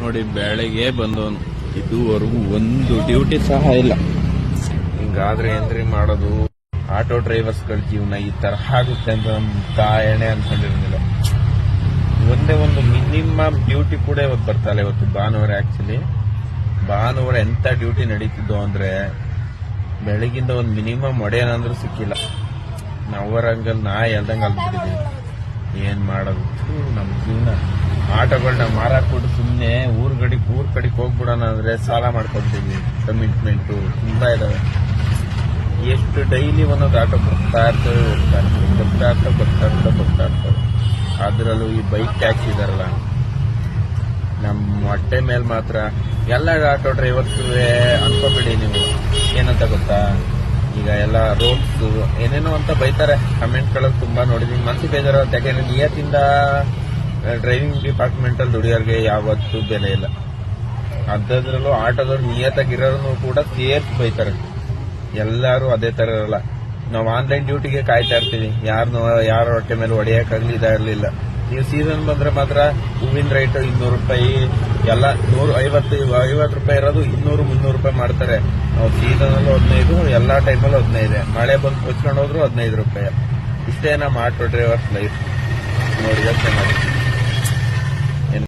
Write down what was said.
ನೋಡಿ ಬೆಳಗ್ಗೆ ಬಂದವನು. ಇದುವರೆಗೂ ಒಂದು ಡ್ಯೂಟಿ ಸಹ ಇಲ್ಲ. ಹಿಂಗಾದ್ರೆ ಏನ್ರಿ ಮಾಡೋದು? ಆಟೋ ಡ್ರೈವರ್ಸ್ಗಳ ಜೀವನ ಈ ತರ ಆಗುತ್ತೆ ಅಂತ ನಮ್ ತಾಯಣೆ ಅನ್ಕೊಂಡಿರ್ಲಿಲ್ಲ. ಒಂದೇ ಒಂದು ಮಿನಿಮಮ್ ಡ್ಯೂಟಿ ಕೂಡ ಇವತ್ತು ಬರ್ತಾಳೆ ಇವತ್ತು ಭಾನುವಾರ ಆಕ್ಚುಲಿ ಭಾನುವಾರ ಎಂತ ಡ್ಯೂಟಿ ನಡೀತಿದ್ದು ಅಂದ್ರೆ ಬೆಳಗಿಂದ ಒಂದು ಮಿನಿಮಮ್ ಒಡೆಯನಂದ್ರೂ ಸಿಕ್ಕಿಲ್ಲ. ನಾವರಂಗಲ್ ನಾ ಎಲ್ದಂಗೆ ಅಲ್ಬಿಟ್ಟಿದ್ದೀವಿ ಏನ್ ಮಾಡೋದು? ಥು, ನಮ್ ಮಾರಾಕ್ಬಿಟ್ಟು ಸುಮ್ನೆ ಊರ್ ಗಡಿಗೆ ಊರ್ ಕಡೆಗೆ ಹೋಗ್ಬಿಡೋಣ ಅಂದ್ರೆ ಸಾಲ ಮಾಡ್ಕೊಳ್ತೀವಿ ಕಮಿಟ್ಮೆಂಟ್ ತುಂಬಾ ಇದಾವೆ. ಎಷ್ಟು ಡೈಲಿ ಒಂದೊಂದು ಆಟೋ ಬರ್ತಾ ಇರ್ತವೆ, ಹೋಗ್ತಾ ಇರ್ತವೆ. ಬರ್ತಾ ಇರ್ತವೆ ಬರ್ತಾ ಇರ್ತವೆ ಬರ್ತಾ ಇರ್ತವೆ. ಅದ್ರಲ್ಲೂ ಈ ಬೈಕ್ ಟ್ಯಾಕ್ಸ್ ಇದಾರಲ್ಲ. ನಮ್ಮ ಹೊಟ್ಟೆ ಮೇಲೆ ಮಾತ್ರ ಎಲ್ಲ ಆಟೋ ಡ್ರೈವರ್ಸ್ ಅನ್ಕೋಬೇಡಿ ನೀವು. ಏನಂತ ಗೊತ್ತಾ? ಈಗ ಎಲ್ಲ ರೋಡ್ಸ್ ಏನೇನೋ ಅಂತ ಬೈತಾರೆ. ಕಮೆಂಟ್ಗಳಲ್ಲಿ ತುಂಬಾ ನೋಡಿದೀನಿ. ಮನ್ಸಿಗೆ ಬೇಜಾರು ಯಾಕೆಂದ್ರೆ ನಿಯತ್ತಿಂದ ಡ್ರೈವಿಂಗ್ ಡಿಪಾರ್ಟ್ಮೆಂಟ್ ಅಲ್ಲಿ ದುಡಿಯೋರ್ಗೆ ಯಾವತ್ತೂ ಬೆಲೆ ಇಲ್ಲ. ಅದ್ರಲ್ಲೂ ಆಟೋದವ್ರು ನಿಯತ್ತಾಗಿರೋನು ಕೂಡ ಸೇರ್ಸಿ ಬೈತಾರೆ. ಎಲ್ಲರೂ ಅದೇ ತರ ಇರಲ್ಲ. ನಾವು ಆನ್ಲೈನ್ ಡ್ಯೂಟಿಗೆ ಕಾಯ್ತಾ ಇರ್ತೀವಿ. ಯಾರು ಯಾರ ಹೊಟ್ಟೆ ಮೇಲೆ ಹೊಡೆಯಕ್ಕಾಗ್ಲಿ ಇದಾಗಿರ್ಲಿಲ್ಲ ನೀವು ಸೀಸನ್ ಬಂದ್ರೆ ಮಾತ್ರ ಹೂವಿನ ರೇಟ್ ಇನ್ನೂರು ರೂಪಾಯಿ, ಎಲ್ಲ ನೂರು ಐವತ್ತು ಐವತ್ತು ರೂಪಾಯಿ ಇರೋದು ಇನ್ನೂರು, ಮುನ್ನೂರು ರೂಪಾಯಿ ಮಾಡ್ತಾರೆ. ನಾವು ಸೀಸನ್ ಅಲ್ಲೂ ಹದಿನೈದು, ಎಲ್ಲ ಟೈಮಲ್ಲೂ ಹದಿನೈದು. ಮಳೆ ಬಂದು ಕೊಚ್ಕೊಂಡು ಹೋದ್ರು ಹದಿನೈದು ರೂಪಾಯಿ. ಇಷ್ಟೇ ನಮ್ಮ ಆಟೋ ಡ್ರೈವರ್ಸ್ ಲೈಫ್ ನೋಡಿ ಯೋಚನೆ ಮಾಡಿ.